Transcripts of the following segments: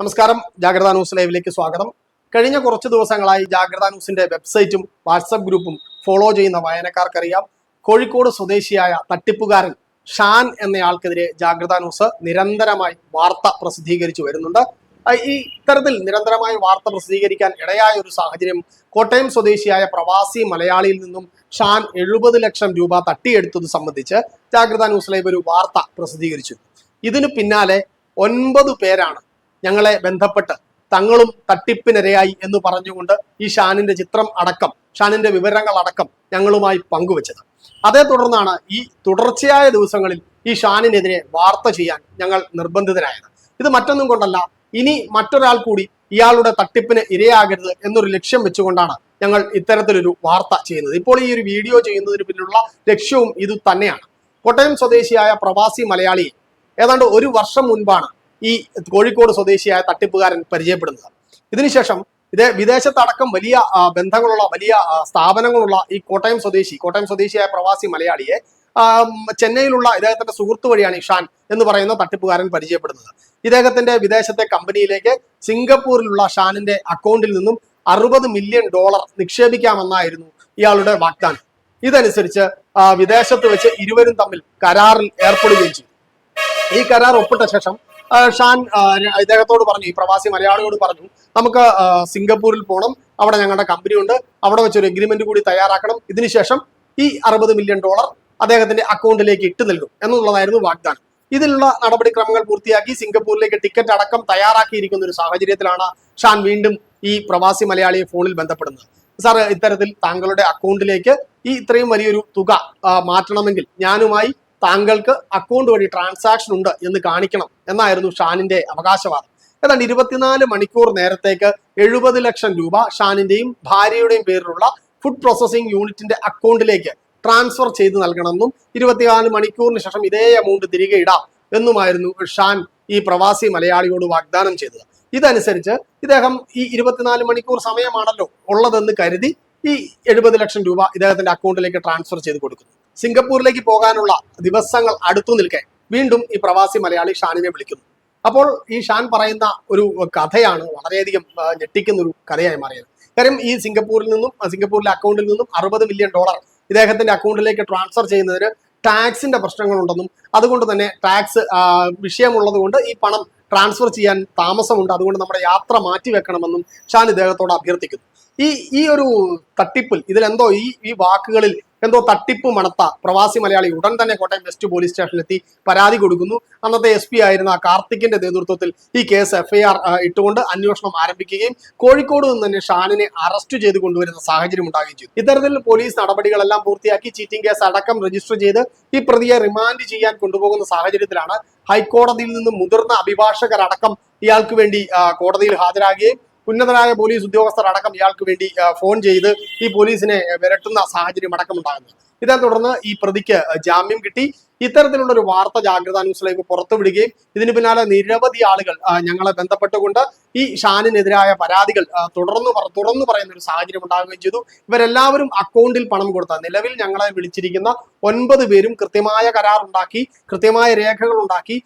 നമസ്കാരം. ജാഗ്രത ന്യൂസ് ലൈവിലേക്ക് സ്വാഗതം. കഴിഞ്ഞ കുറച്ച് ദിവസങ്ങളായി ജാഗ്രത ന്യൂസിന്റെ വെബ്സൈറ്റും വാട്സപ്പ് ഗ്രൂപ്പും ഫോളോ ചെയ്യുന്ന വായനക്കാർക്കറിയാം. കോഴിക്കോട് സ്വദേശിയായ തട്ടിപ്പുകാരൻ ഷാൻ എന്നയാൾക്കെതിരെ ജാഗ്രത ന്യൂസ് നിരന്തരമായി വാർത്ത പ്രസിദ്ധീകരിച്ചു വരുന്നുണ്ട്. ഈ ഇത്തരത്തിൽ നിരന്തരമായി വാർത്ത പ്രസിദ്ധീകരിക്കാൻ ഇടയായ ഒരു സാഹചര്യം കോട്ടയം സ്വദേശിയായ പ്രവാസി മലയാളിയിൽ നിന്നും ഷാൻ എഴുപത് ലക്ഷം രൂപ തട്ടിയെടുത്തത് സംബന്ധിച്ച് ജാഗ്രത ന്യൂസ് ലൈവ് ഒരു വാർത്ത പ്രസിദ്ധീകരിച്ചു. ഇതിനു പിന്നാലെ ഒൻപത് പേരാണ് ഞങ്ങളെ ബന്ധപ്പെട്ട് തങ്ങളും തട്ടിപ്പിനിരയായി എന്ന് പറഞ്ഞുകൊണ്ട് ഈ ഷാനിന്റെ ചിത്രം അടക്കം ഷാനിന്റെ വിവരങ്ങൾ അടക്കം ഞങ്ങളുമായി പങ്കുവച്ചത്. അതേ തുടർന്നാണ് ഈ തുടർച്ചയായ ദിവസങ്ങളിൽ ഈ ഷാനിനെതിരെ വാർത്ത ചെയ്യാൻ ഞങ്ങൾ നിർബന്ധിതരായത്. ഇത് മറ്റൊന്നും കൊണ്ടല്ല ഇനി മറ്റൊരാൾ കൂടി ഇയാളുടെ തട്ടിപ്പിന് ഇരയാകരുത് എന്നൊരു ലക്ഷ്യം വെച്ചുകൊണ്ടാണ് ഞങ്ങൾ ഇത്തരത്തിലൊരു വാർത്ത ചെയ്യുന്നത്. ഇപ്പോൾ ഈ ഒരു വീഡിയോ ചെയ്യുന്നതിന് പിന്നിലുള്ള ലക്ഷ്യവും ഇത് തന്നെയാണ് കോട്ടയം സ്വദേശിയായ പ്രവാസി മലയാളിയെ ഏതാണ്ട് ഒരു വർഷം മുൻപാണ് ഈ കോഴിക്കോട് സ്വദേശിയായ തട്ടിപ്പുകാരൻ പരിചയപ്പെടുന്നത്. ഇതിനുശേഷം ഇത് വിദേശത്തടക്കം വലിയ ബന്ധങ്ങളുള്ള വലിയ സ്ഥാപനങ്ങളുള്ള ഈ കോട്ടയം സ്വദേശി കോട്ടയം സ്വദേശിയായ പ്രവാസി മലയാളിയെ ചെന്നൈയിലുള്ള ഇദ്ദേഹത്തിന്റെ സുഹൃത്ത് വഴിയാണ് ഇഷാൻ എന്ന് പറയുന്ന തട്ടിപ്പുകാരൻ പരിചയപ്പെടുന്നത്. ഇദ്ദേഹത്തിന്റെ വിദേശത്തെ കമ്പനിയിലേക്ക് സിംഗപ്പൂരിലുള്ള ഷാനിന്റെ അക്കൗണ്ടിൽ നിന്നും അറുപത് മില്യൺ ഡോളർ നിക്ഷേപിക്കാമെന്നായിരുന്നു ഇയാളുടെ വാഗ്ദാനം. ഇതനുസരിച്ച് വിദേശത്ത് വെച്ച് ഇരുവരും തമ്മിൽ കരാറിൽ ഏർപ്പെടുകയും ചെയ്തു. ഈ കരാർ ഒപ്പിട്ട ശേഷം ഷാൻ ഇദ്ദേഹത്തോട് പറഞ്ഞു ഈ പ്രവാസി മലയാളിയോട് പറഞ്ഞു നമുക്ക് സിംഗപ്പൂരിൽ പോകണം അവിടെ ഞങ്ങളുടെ കമ്പനി ഉണ്ട് അവിടെ വെച്ചൊരു എഗ്രിമെന്റ് കൂടി തയ്യാറാക്കണം ഇതിനുശേഷം ഈ അറുപത് മില്യൺ ഡോളർ അദ്ദേഹത്തിന്റെ അക്കൗണ്ടിലേക്ക് ഇട്ട് നൽകും എന്നുള്ളതായിരുന്നു വാഗ്ദാനം. ഇതിലുള്ള നടപടിക്രമങ്ങൾ പൂർത്തിയാക്കി സിംഗപ്പൂരിലേക്ക് ടിക്കറ്റ് അടക്കം തയ്യാറാക്കിയിരിക്കുന്ന ഒരു സാഹചര്യത്തിലാണ് ഷാൻ വീണ്ടും ഈ പ്രവാസി മലയാളിയെ ഫോണിൽ ബന്ധപ്പെടുന്നത്. സാർ ഇത്തരത്തിൽ താങ്കളുടെ അക്കൗണ്ടിലേക്ക് ഈ ഇത്രയും വലിയൊരു തുക മാറ്റണമെങ്കിൽ ഞാനുമായി താങ്കൾക്ക് അക്കൗണ്ട് വഴി ട്രാൻസാക്ഷൻ ഉണ്ട് എന്ന് കാണിക്കണം എന്നായിരുന്നു ഷാനിന്റെ അവകാശവാദം. ഏതാണ്ട് ഇരുപത്തിനാല് മണിക്കൂർ നേരത്തേക്ക് എഴുപത് ലക്ഷം രൂപ ഷാനിന്റെയും ഭാര്യയുടെയും പേരിലുള്ള ഫുഡ് പ്രോസസിംഗ് യൂണിറ്റിന്റെ അക്കൗണ്ടിലേക്ക് ട്രാൻസ്ഫർ ചെയ്ത് നൽകണമെന്നും ഇരുപത്തിനാല് മണിക്കൂറിന് ശേഷം ഇതേ എമൗണ്ട് തിരികെ ഇടാം എന്നുമായിരുന്നു ഷാൻ ഈ പ്രവാസി മലയാളിയോട് വാഗ്ദാനം ചെയ്തത്. ഇതനുസരിച്ച് ഇദ്ദേഹം ഈ ഇരുപത്തിനാല് മണിക്കൂർ സമയമാണല്ലോ ഉള്ളതെന്ന് കരുതി ഈ എഴുപത് ലക്ഷം രൂപ ഇദ്ദേഹത്തിന്റെ അക്കൗണ്ടിലേക്ക് ട്രാൻസ്ഫർ ചെയ്ത് കൊടുക്കുന്നു. സിംഗപ്പൂരിലേക്ക് പോകാനുള്ള ദിവസങ്ങൾ അടുത്തു നിൽക്കെ. വീണ്ടും ഈ പ്രവാസി മലയാളി ഷാനിനെ വിളിക്കുന്നു. അപ്പോൾ ഈ ഷാൻ പറയുന്ന ഒരു കഥയാണ് വളരെയധികം ഞെട്ടിക്കുന്ന ഒരു കഥയായി മാറിയത്. കാര്യം ഈ സിംഗപ്പൂരിൽ നിന്നും സിംഗപ്പൂരിലെ അക്കൗണ്ടിൽ നിന്നും അറുപത് മില്യൺ ഡോളർ ഇദ്ദേഹത്തിന്റെ അക്കൗണ്ടിലേക്ക് ട്രാൻസ്ഫർ ചെയ്യുന്നതിന് ടാക്സിന്റെ പ്രശ്നങ്ങളുണ്ടെന്നും അതുകൊണ്ട് തന്നെ ടാക്സ് വിഷയമുള്ളത് കൊണ്ട് ഈ പണം ട്രാൻസ്ഫർ ചെയ്യാൻ താമസമുണ്ട്. അതുകൊണ്ട് നമ്മുടെ യാത്ര മാറ്റി വെക്കണമെന്നും ഷാൻ ഇദ്ദേഹത്തോട് അഭ്യർത്ഥിക്കുന്നു. ഈ ഈ ഒരു തട്ടിപ്പിൽ ഇതിലെന്തോ ഈ ഈ വാക്കുകളിൽ എന്തോ തട്ടിപ്പ് മണത്ത പ്രവാസി മലയാളി ഉടൻ തന്നെ കോട്ടയം വെസ്റ്റ് പോലീസ് സ്റ്റേഷനിലെത്തി പരാതി കൊടുക്കുന്നു. അന്നത്തെ എസ് പി ആയിരുന്ന കാർത്തിക്കിന്റെ നേതൃത്വത്തിൽ ഈ കേസ് എഫ്ഐആർ ഇട്ടുകൊണ്ട് അന്വേഷണം ആരംഭിക്കുകയും കോഴിക്കോട് നിന്ന് തന്നെ ഷാനിനെ അറസ്റ്റ് ചെയ്ത് കൊണ്ടുവരുന്ന സാഹചര്യം ഉണ്ടാകുകയും ചെയ്തു. ഇത്തരത്തിൽ പോലീസ് നടപടികളെല്ലാം പൂർത്തിയാക്കി ചീറ്റിംഗ് കേസ് അടക്കം രജിസ്റ്റർ ചെയ്ത് ഈ പ്രതിയെ റിമാൻഡ് ചെയ്യാൻ കൊണ്ടുപോകുന്ന സാഹചര്യത്തിലാണ് ഹൈക്കോടതിയിൽ നിന്ന് മുതിർന്ന അഭിഭാഷകരടക്കം ഇയാൾക്ക് വേണ്ടി കോടതിയിൽ ഹാജരാകുകയും ഉന്നതരായ പോലീസ് ഉദ്യോഗസ്ഥർ അടക്കം ഇയാൾക്ക് വേണ്ടി ഫോൺ ചെയ്ത് ഈ പോലീസിനെ വിരട്ടുന്ന സാഹചര്യം അടക്കം ഉണ്ടാകുന്നു ഇതേ തുടർന്ന് ഈ പ്രതിക്ക് ജാമ്യം കിട്ടി. ഇത്തരത്തിലുള്ള ഒരു വാർത്ത ജാഗ്രതാ ന്യൂസിലേക്ക് പുറത്തുവിടുകയും ഇതിന് പിന്നാലെ നിരവധി ആളുകൾ ഞങ്ങളെ ബന്ധപ്പെട്ടുകൊണ്ട് ഈ ഷാനിനെതിരായ പരാതികൾ തുടർന്നു തുറന്നു പറയുന്ന ഒരു സാഹചര്യം ഉണ്ടാകുകയും ചെയ്തു. ഇവരെല്ലാവരും അക്കൗണ്ടിൽ പണം കൊടുത്ത നിലവിൽ ഞങ്ങളെ വിളിച്ചിരിക്കുന്ന ഒൻപത് പേരും കൃത്യമായ കരാർ ഉണ്ടാക്കി കൃത്യമായ രേഖകൾ ഉണ്ടാക്കി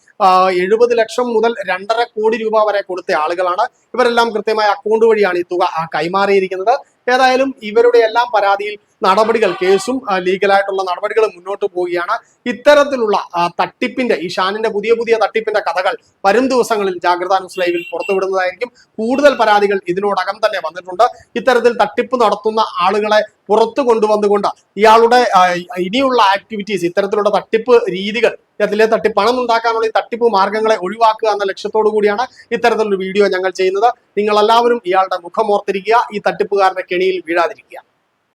എഴുപത് ലക്ഷം മുതൽ രണ്ടര കോടി രൂപ വരെ കൊടുത്ത ആളുകളാണ്. ഇവരെല്ലാം കൃത്യമായ അക്കൗണ്ട് വഴിയാണ് ഈ തുക കൈമാറിയിരിക്കുന്നത്. ഏതായാലും ഇവരുടെ എല്ലാം പരാതിയിൽ നടപടികൾ കേസും ലീഗലായിട്ടുള്ള നടപടികൾ മുന്നോട്ട് പോവുകയാണ്. ഇത്തരത്തിലുള്ള തട്ടിപ്പിന്റെ ഈ ഷാനിന്റെ പുതിയ പുതിയ തട്ടിപ്പിന്റെ കഥകൾ വരും ദിവസങ്ങളിൽ ജാഗ്രതാ ന്യൂസ് ലൈവിൽ പുറത്തുവിടുന്നതായിരിക്കും. കൂടുതൽ പരാതികൾ ഇതിനോടകം തന്നെ വന്നിട്ടുണ്ട്. ഇത്തരത്തിൽ തട്ടിപ്പ് നടത്തുന്ന ആളുകളെ പുറത്തു കൊണ്ടുവന്നുകൊണ്ട് ഇയാളുടെ ഇനിയുള്ള ആക്ടിവിറ്റീസ് ഇത്തരത്തിലുള്ള തട്ടിപ്പ് രീതികൾ ഇത്തരത്തിലെ തട്ടിപ്പ് പണം ഉണ്ടാക്കാനുള്ള ഈ തട്ടിപ്പ് മാർഗങ്ങളെ ഒഴിവാക്കുക എന്ന ലക്ഷ്യത്തോടു കൂടിയാണ് ഇത്തരത്തിലൊരു വീഡിയോ ഞങ്ങൾ ചെയ്യുന്നത്. നിങ്ങളെല്ലാവരും ഇയാളുടെ മുഖം ഓർത്തിരിക്കുക. ഈ തട്ടിപ്പുകാരുടെ കെണിയിൽ വീഴാതിരിക്കുക.